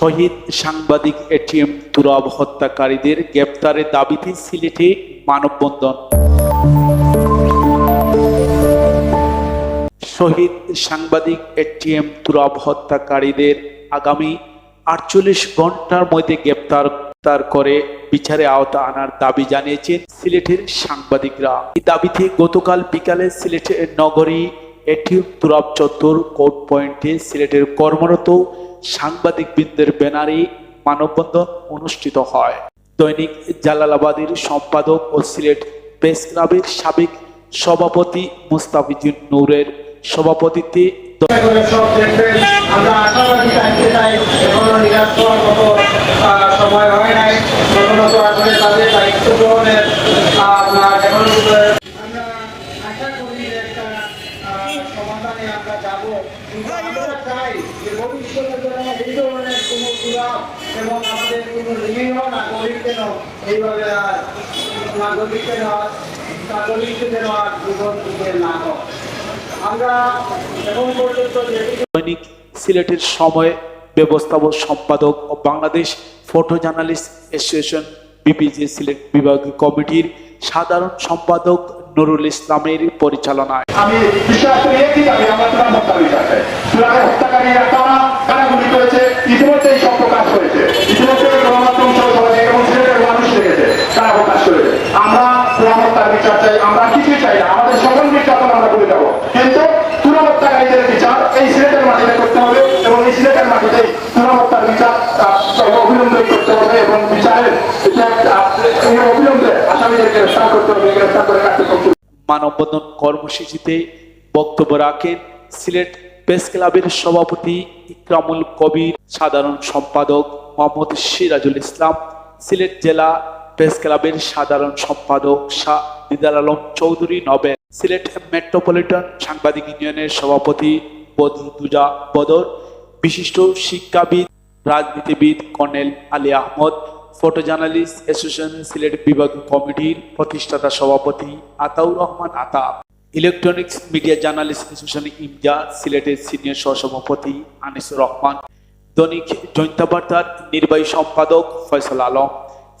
শহীদ সাংবাদিক এটিএম তুরাব হত্যাকারীদের গ্রেপ্তারের দাবিতে সিলেটে মানববন্ধন। শহীদ সাংবাদিক এটিএম তুরাব হত্যাকারীদের আগামী আটচল্লিশ ঘণ্টার মধ্যে গ্রেপ্তার গ্রেপ্তার করে বিচারে আওতা আনার দাবি জানিয়েছেন সিলেটের সাংবাদিকরা। এই দাবিতে গতকাল বিকালে সিলেটের নগরী এটিএম তুরাব চত্বর কোর্ট পয়েন্টে সিলেটের কর্মরত সাংবাদিকবৃন্দের ব্যানারে মানববন্ধন অনুষ্ঠিত হয়। দৈনিক জালালাবাদের সম্পাদক ও সিলেট প্রেস ক্লাবের সাবেক সভাপতি মুস্তাফিজুর নূরের সভাপতিত্বে সময় হয় নাই তাদের দায়িত্ব গ্রহণের আহ, আপনার এখনও পর্যন্ত- আমরা আশা করি যে একটা আহ, সমাধানে আমরা যাব কিন্তু আমরা চাই যে ভবিষ্যতে যেন এই ধরনের কোনো সুরাম এবং আমাদের কোনো ঋণও নাগরিক যেন এইভাবে আর নাগরিক যেন নাগরিককে যেন আর জীবন না হয় আমরা এখন পর্যন্ত দৈনিক সিলেটের সময় ব্যবস্থাপক সম্পাদক ও Bangladesh photo journalist association BPJ Sylhet বিভাগীয় কমিটির সাধারণ সম্পাদক নুরুল ইসলামের পরিচালনায়। আমি বিশ্বাস করি দাবি আমরা গ্রেফতার মানববন্ধন কর্মসূচিতে বক্তব্য রাখেন সিলেট প্রেস ক্লাবের সভাপতি ইকরামুল কবির, সাধারণ সম্পাদক মোহাম্মদ সিরাজুল ইসলাম, সিলেট জেলা প্রেস ক্লাবের সাধারণ সম্পাদক শাহ দিদার আলম চৌধুরী নবেন, সিলেট মেট্রোপলিটন সাংবাদিক ইউনিয়নের সভাপতি বদরুদ্দুজা বদর, বিশিষ্ট শিক্ষাবিদ, রাজনীতিবিদ colonel Ali Ahmad photo journalist association Sylhet বিভাগীয় কমিটির প্রতিষ্ঠাতা সভাপতি Ataur Rahman Ata electronics media journalist association Emja সিলেটের সিনিয়র সহসভাপতি আনিসুর রহমান। দৈনিক জৈন্তাবার্তার নির্বাহী সম্পাদক ফয়সাল আলম।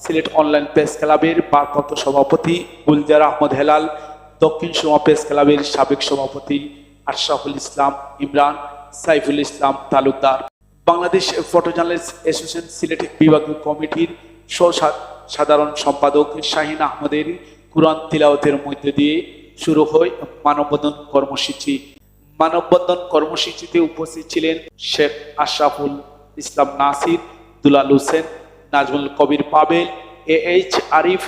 সিলেট অনলাইন প্রেস ক্লাবের ভারপ্রাপ্ত সভাপতি গুলজার আহমদ হেলাল। দক্ষিণ সুমা প্রেস ক্লাবের সাবেক সভাপতি Ashraful Islam Imran, Saiful Islam Talukdar. Bangladesh photo journalist association Sylhet বিভাগীয় কমিটির সাধারণ সম্পাদক শাহিন আহমদের কুরআন তিলাওয়াতের মধ্য দিয়ে শুরু হয় মানববন্ধন কর্মসূচি। মানববন্ধন কর্মসূচিতে উপস্থিত ছিলেন Sheikh Ashraful Islam Nasir, Dulal Hossain, Nazmul Kabir Pabel, A H Arif,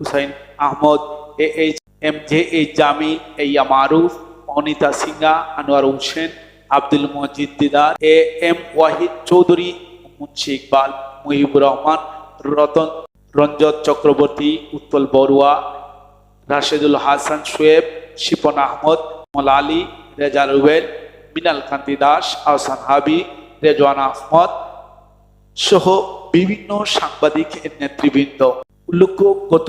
Hussain Ahmad, A H M J A Jami এইয়া মারুফ, অনিতা সিংহা, আনোয়ার হোসেন আব্দুল মজিদ দিদার, এ এম ওয়াহিদ চৌধুরী মুন্সি ইকবাল মুহিবুর রহমান, রতন রঞ্জত চক্রবর্তী উৎপল বড়ুয়া, রাশেদুল হাসান শোয়েব শিপন আহমদ, মোলা আলী, রেজা রুবেল, মিনাল কান্তি দাস, আহসান হাবি, রেজওয়ান আহমদ সহ বিভিন্ন সাংবাদিক নেতৃবৃন্দ। উল্লেখ্য, গত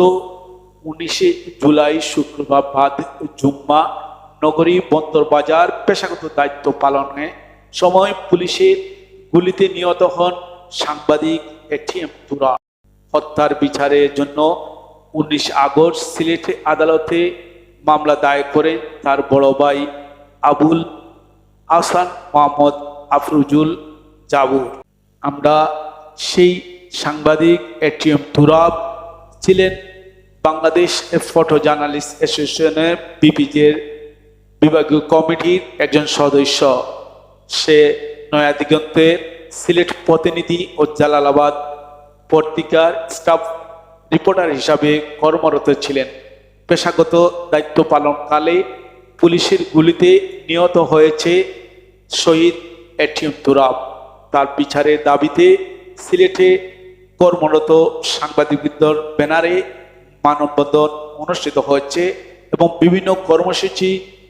উনিশে জুলাই শুক্রবার বাদ জুম্মা নগরী বন্দর বাজার পেশাগত দায়িত্ব পালনে সময় পুলিশের গুলিতে নিহত হন সাংবাদিক এটিএম তুরা। হত্যার বিচারের জন্য উনিশ আগস্ট সিলেট আদালতে মামলা দায়ের করে তার বড় ভাই আবুল আসান মোহাম্মদ আফরুজুল জাবুর। আমরা সেই সাংবাদিক এটিএম তুরাব ছিলেন বাংলাদেশ ফটো জার্নালিস্ট অ্যাসোসিয়েশনের বিপিজের বিভাগীয় কমিটির একজন সদস্য, সে নয়া দিগন্তের সিলেট প্রতিনিধি ও জালালাবাদ পত্রিকার স্টাফ রিপোর্টার হিসাবে কর্মরত ছিলেন। পেশাগত দায়িত্ব পালনকালে পুলিশের গুলিতে নিহত হয়েছে শহীদ এটিএম তুরাব তার বিচারের দাবিতে সিলেটে কর্মরত সাংবাদিকদের ব্যানারে মানববন্ধন অনুষ্ঠিত হয়েছে এবং বিভিন্ন কর্মসূচি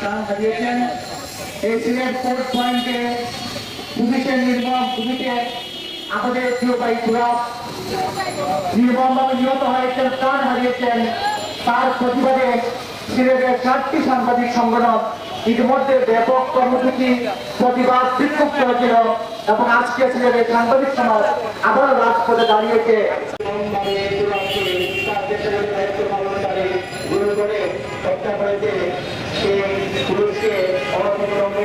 প্রাণ হারিয়েছেন। পয়েন্টে পুলিশের নির্মম আমাদের নির্মমভাবে নিহত হয়েছেন হারিয়েছেন। তার প্রতিবাদে সিলেটের চারটি সাংবাদিক সংগঠন ইতিমধ্যে ব্যাপক কর্মসূচি, প্রতিবাদ করেছিল এবং আজকে সিলেটের সাংবাদিক সমাজ আবারও রাজপথে দাঁড়িয়েছে তার দেশের দায়িত্ব পালনকারী গুরু করে হত্যা করেছে সেই পুরুষকে অনবরম্বে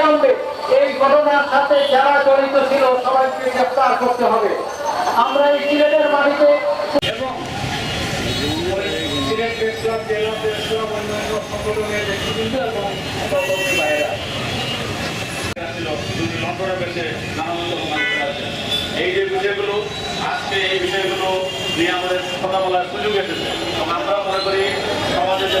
অবিলম্বে এই ঘটনার সাথে যারা জড়িত ছিল, সবাইকে গ্রেপ্তার করতে হবে। আমরা এই সিলেটের মাটিতে এই যে বিষয়গুলো, আজকে এই বিষয়গুলো নিয়ে আমাদের কথা বলার সুযোগ এসেছে। আমরা মনে করি সমাজে যে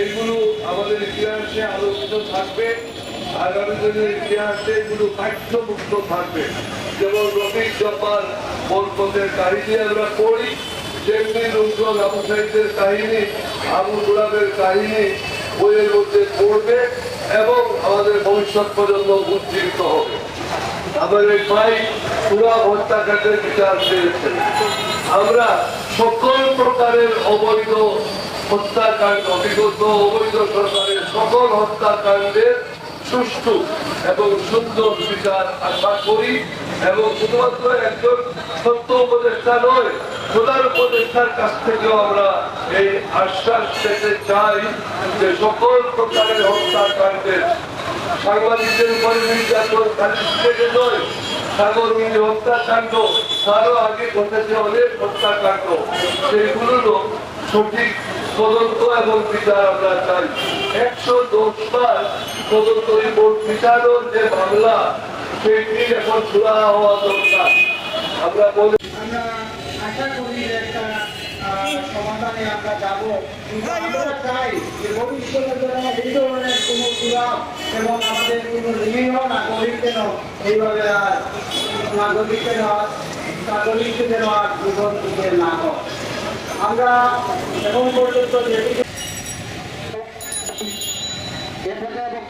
এইগুলো আমাদের ইতিহাসে আলোচিত থাকবে আগামী দিনের ইতিহাসে এগুলো পাঠ্যমুক্ত থাকবে। যেমন রফিক জব্বার বরকতের কাহিনী আমরা পড়ি, তেমনি নৌকা ব্যবসায়ীদের কাহিনী, আবু গোলাপের কাহিনী বইয়ের মধ্যে পড়বে এবং আমাদের ভবিষ্যৎ প্রজন্ম উজ্জীবিত হবে। আমাদের ভাই পুরা হত্যাকাণ্ডের বিচার পেয়েছেন আমরা সকল প্রকারের অবৈধ হত্যাকাণ্ড বিগত অবৈধ সরকারের সকল হত্যাকাণ্ডের সুষ্ঠু এবং সুন্দর বিচার আশা করি এবং শুধুমাত্র একজন সত্য উপদেষ্টা নয়, প্রধান উপদেষ্টার কাছ থেকেও আমরা এই আশ্বাস পেতে চাই যে সকল প্রকারের হত্যাকাণ্ডের সাংবাদিকদের উপরে নির্যাতন থেকে নয়। সাগরমিনী হত্যাকাণ্ড, তারও আগে ঘটেছে অনেক হত্যাকাণ্ড। সেগুলোরও সঠিক তদন্ত এবং বিচার আমরা চাই। একশো দশ বার তদন্ত রিপোর্ট বিচারও যে মামলা সেটি এখন খোলা হওয়া দরকার। আমরা বলি আমরা আশা করি একটা সমাধানে আমরা যাব। আমরা চাই যে ভবিষ্যতে যেন এই ধরনের কোনো চূড়াম এবং আমাদের কোনো নিরীহ নাগরিক যেন এইভাবে আর নাগরিককে যেন জীবন না হয়। আমরা এখন পর্যন্ত যেটুকু